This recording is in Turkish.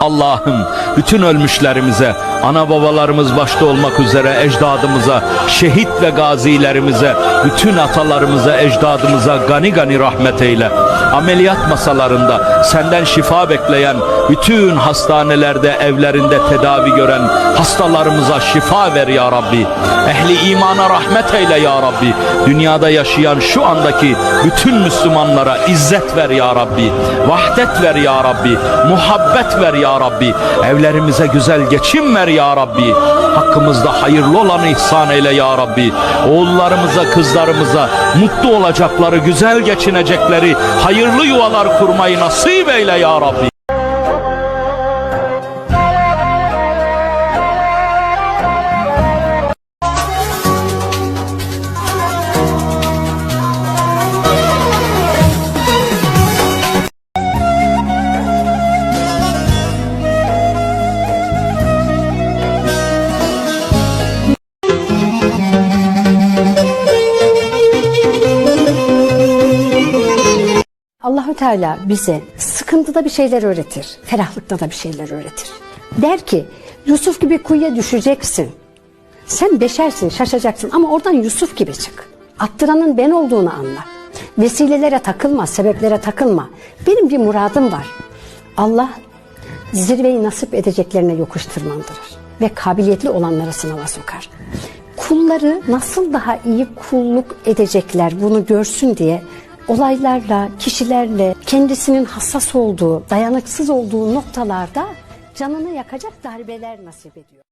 Allah'ım bütün ölmüşlerimize, ana babalarımız başta olmak üzere ecdadımıza, şehit ve gazilerimize, bütün atalarımıza, ecdadımıza gani gani rahmet eyle. Ameliyat masalarında senden şifa bekleyen, bütün hastanelerde, evlerinde tedavi gören hastalarımıza şifa ver ya Rabbi. Ehli imana rahmet eyle ya Rabbi. Dünyada yaşayan şu andaki bütün Müslümanlara izzet ver ya Rabbi. Vahdet ver ya Rabbi. Muhabbet ver ya Rabbi. Evlerimize güzel geçim ver ya Rabbi. Hakkımızda hayırlı olanı ihsan eyle ya Rabbi. Oğullarımıza, kızlarımıza mutlu olacakları, güzel geçinecekleri hayırlı yuvalar kurmayı nasip eyle ya Rabbi. Allahü Teala bize sıkıntıda bir şeyler öğretir, ferahlıkta da bir şeyler öğretir. Der ki Yusuf gibi kuyuya düşeceksin. Sen beşersin, şaşacaksın ama oradan Yusuf gibi çık. Attıranın ben olduğunu anla. Vesilelere takılma, sebeplere takılma. Benim bir muradım var. Allah zirveyi nasip edeceklerine yokuş tırmandırır ve kabiliyetli olanları sınava sokar. Kulları nasıl daha iyi kulluk edecekler bunu görsün diye olaylarla, kişilerle kendisinin hassas olduğu, dayanıksız olduğu noktalarda canını yakacak darbeler nasip ediyor.